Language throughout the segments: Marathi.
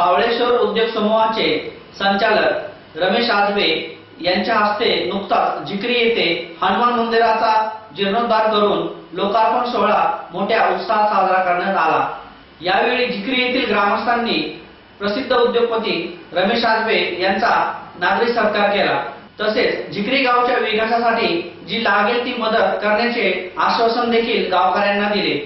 सावळेश्वर उद्योग समूहाचे संचालक रमेश आजबे यांच्या हस्ते नुकताच जिक्री येथे हनुमान मंदिराचा जीर्णोद्धार करून लोकार्पण सोहळा मोठ्या उत्साहात साजरा करण्यात आला. यावेळी जिक्री येथील ग्रामस्थांनी प्रसिद्ध उद्योगपती रमेश आजबे यांचा नागरिक सत्कार केला. तसेच जिक्री गावच्या विकासासाठी जी लागेल ती मदत करण्याचे आश्वासन देखील गावकऱ्यांना दिले.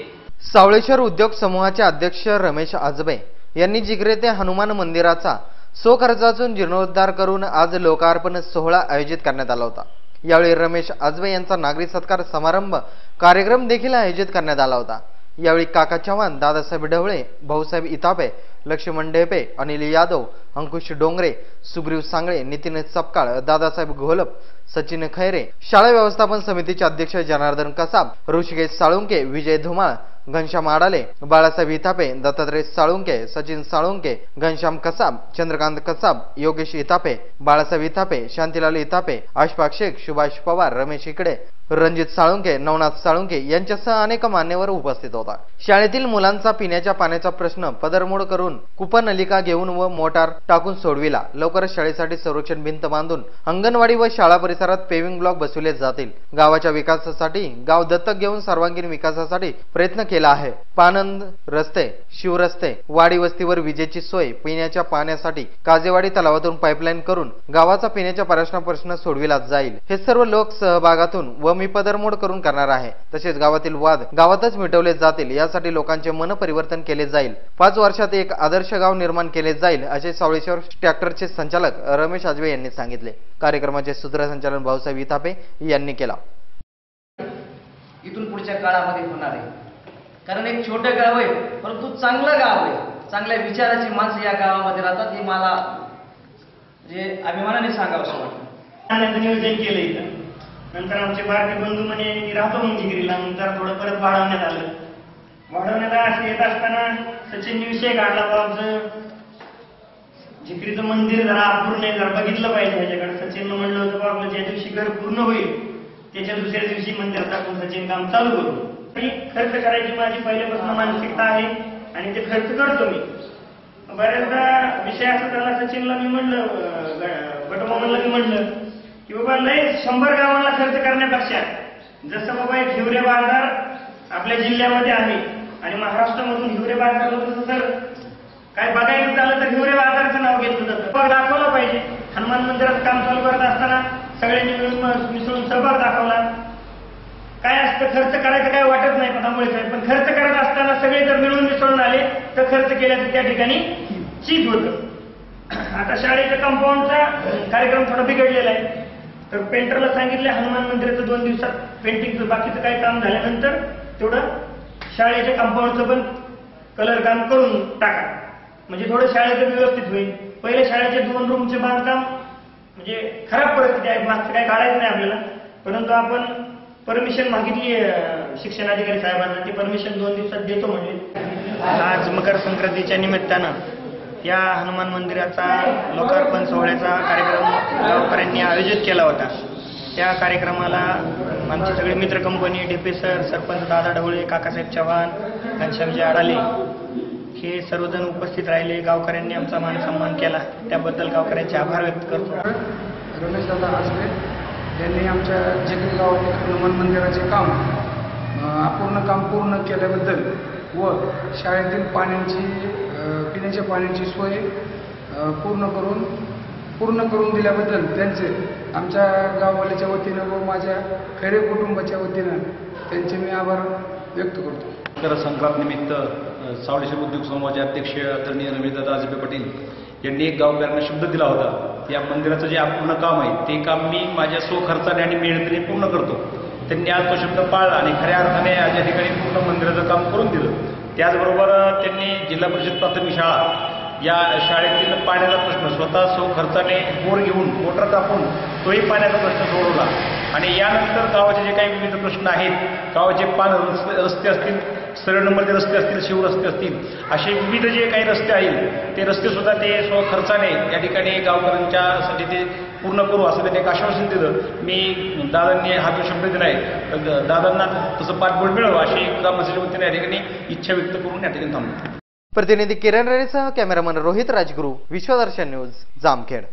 सावळेश्वर उद्योग समूहाचे अध्यक्ष रमेश आजबे यांनी जिगरे ते हनुमान मंदिराचा स्वखर्चातून जीर्णोद्धार करून आज लोकार्पण सोहळा आयोजित करण्यात आला होता. यावेळी रमेश आजबे यांचा नागरी सत्कार समारंभ कार्यक्रम देखील आयोजित करण्यात आला होता. यावेळी काका चव्हाण दादासाहेब ढवळे भाऊसाहेब इतापे लक्ष्मण ढेपे अनिल यादव अंकुश डोंगरे सुग्रीव सांगळे नितीन सपकाळ दादासाहेब घोलप सचिन खैरे शाळा व्यवस्थापन समितीचे अध्यक्ष जनार्दन कसाब ऋषिकेश साळुंके विजय धुमाळ घनश्याम आडाले बाळासाहेब इथापे दत्तात्रय साळुंके सचिन साळुंके घनश्याम कसाब चंद्रकांत कसाब योगेश इथापे बाळासाहेब इथापे शांतीलाल इथापे अशफाक शेख सुभाष पवार रमेश इकडे रणजित साळुंके नवनाथ साळुंके यांच्यासह अनेक मान्यवर उपस्थित होता. शाळेतील मुलांचा पिण्याच्या पाण्याचा प्रश्न पदरमोड करून कुपनलिका घेऊन व मोटार टाकून सोडविला. लवकरच शाळेसाठी संरक्षण भिंत बांधून अंगणवाडी व शाळा परिसरात पेविंग ब्लॉक बसवले जातील. गावाच्या विकासासाठी गाव दत्तक घेऊन सर्वांगीण विकासासाठी प्रयत्न केला आहे. पानंद रस्ते शिवरस्ते वाडी वस्तीवर विजेची सोय पिण्याच्या पाण्यासाठी काजेवाडी तलावातून पाईपलाईन करून गावाचा पिण्याच्या पाण्याचा प्रश्न सोडविला जाईल. हे सर्व लोक सहभागातून व मी पदरमोड करून करणार आहे. तसेच गावातील वाद गावातच मिटवले जातील यासाठी लोकांचे मन परिवर्तन केले जाईल. पाच वर्षात एक आदर्श गाव निर्माण केले जाईल असे सावळेश्वर ट्रॅक्टरचे संचालक रमेश आजबे यांनी सांगितले. कार्यक्रमाचे सूत्रसंचालन भाऊसाहेब इथापे यांनी केला. इथून पुढच्या काळामध्ये होणार आहे. कारण एक छोटं गाव आहे परंतु चांगलं गाव आहे. चांगल्या विचाराची माणसं या गावामध्ये राहतात हे मला जे अभिमानाने सांगावं असं वाटतं. नियोजन केलं इथं. नंतर आमचे बारके बंधू म्हणे मी राहतो मग जिगरीला. नंतर थोडं परत वाढवण्यात आलं. वाढवण्यात असं येत असताना सचिन विषय काढला आमचं. जिगरीचं मंदिर जरा अपूर्ण आहे जरा बघितलं पाहिजे ह्याच्याकडे. सचिननं म्हणलं होतं बाबा ज्या दिवशी घर पूर्ण होईल त्याच्या दुसऱ्या दिवशी मंदिर टाकून सचिन काम चालू करू. आणि खर्च करायची माझी पहिल्यापासून मानसिकता आहे आणि ते खर्च करतो मी. बऱ्याचदा विषय असं त्याला सचिनला मी म्हणलं अं, मी म्हणलं की बाबा लय शंभर गावाला खर्च करण्यापेक्षा जसं बाबा एक हिवरे बाजार आपल्या जिल्ह्यामध्ये आहे आणि महाराष्ट्रामधून हिवरे बाजारमधून जर काय बघायचं झालं तर हिवरे बाजारचं नाव घेतलं जातं. बघ दाखवलं पाहिजे. हनुमान मंदिरात काम चालू करत असताना सगळ्यांनी मिळून मिसळून सहभाग दाखवला. काय असतं खर्च करायचं काय वाटत नाही पदामुळे साहेब. पण खर्च करत असताना सगळे जर मिळून मिसळून आले तर खर्च केल्याचं त्या ठिकाणी चीज होतं. आता शाळेच्या कंपाऊंडचा कार्यक्रम थोडा बिघडलेला आहे. तर पेंटरला सांगितलं हनुमान मंदिराचं दोन दिवसात पेंटिंगचं बाकीचं काही काम झाल्यानंतर तेवढं शाळेच्या कंपाऊंडचं पण कलर काम करून टाका. म्हणजे थोडं शाळेचं व्यवस्थित होईल. पहिले शाळेचे दोन रूमचे बांधकाम म्हणजे खराब परिस्थिती आहे मागचं काही काढायचं नाही आपल्याला. परंतु आपण परमिशन मागितली शिक्षण शिक्षणाधिकारी साहेबांना ती परमिशन दोन दिवसात देतो म्हणजे आज मकर संक्रांतीच्या निमित्तानं या हनुमान मंदिराचा लोकार्पण सोहळ्याचा कार्यक्रम गावकऱ्यांनी आयोजित केला होता. त्या कार्यक्रमाला आमची सगळी मित्र कंपनी डीपी सर सरपंच दादा ढवळे काकासाहेब चव्हाण घनश्यामजी आडाले हे सर्वजण उपस्थित राहिले. गावकऱ्यांनी आमचा मान सन्मान केला. त्याबद्दल गावकऱ्यांचे आभार व्यक्त करतो. रमेशदादा आसरे यांनी आमच्या जिगरी गावातील हनुमान मंदिराचे काम अपूर्ण काम पूर्ण केल्याबद्दल व शाळेतील पाण्याची पिण्याच्या पाण्याची सोय पूर्ण करून पूर्ण करून दिल्याबद्दल त्यांचे आमच्या गाववाल्याच्या वतीनं व माझ्या खैरे कुटुंबाच्या वतीनं त्यांचे मी आभार व्यक्त करतो. मकर संक्रांतनिमित्त सावळेश्वर उद्योग समूहाचे अध्यक्ष आदरणीय रमेशदादा आजबे पाटील यांनी एक गावकऱ्यांना शब्द दिला होता. या मंदिराचं जे पूर्ण काम आहे ते काम मी माझ्या स्वखर्चाने आणि मेहनतीने पूर्ण करतो. त्यांनी आज तो शब्द पाळला आणि खऱ्या अर्थाने आज या ठिकाणी पूर्ण मंदिराचं काम करून दिलं. त्याचबरोबर त्यांनी जिल्हा परिषद प्राथमिक शाळा या शाळेतील पाण्याचा प्रश्न स्वतः सौ खर्चाने बोर घेऊन मोटर कापून तोही पाण्याचा प्रश्न सोडवला. आणि यानंतर गावाचे जे काही विविध प्रश्न आहेत गावाचे पान रस्ते रस्ते असतील सरळ नंबरचे रस्ते असतील शिव रस्ते असतील असे विविध जे काही रस्ते आहेत ते रस्ते सुद्धा ते स्वखर्चाने या ठिकाणी गावकऱ्यांच्यासाठी ते पूर्ण करू असं त्यांनी एक आश्वासन दिलं. मी दादांनी हा जो शब्द दिला आहे तर दादांना तसं पाठबळ मिळावं अशी ग्रामपंचायतीच्या वतीने या ठिकाणी इच्छा व्यक्त करून या ठिकाणी थांबतो प्रतिनिधी किरण रेड्डीसह कॅमेरामन रोहित राजगुरू विश्वदर्शन न्यूज जामखेड.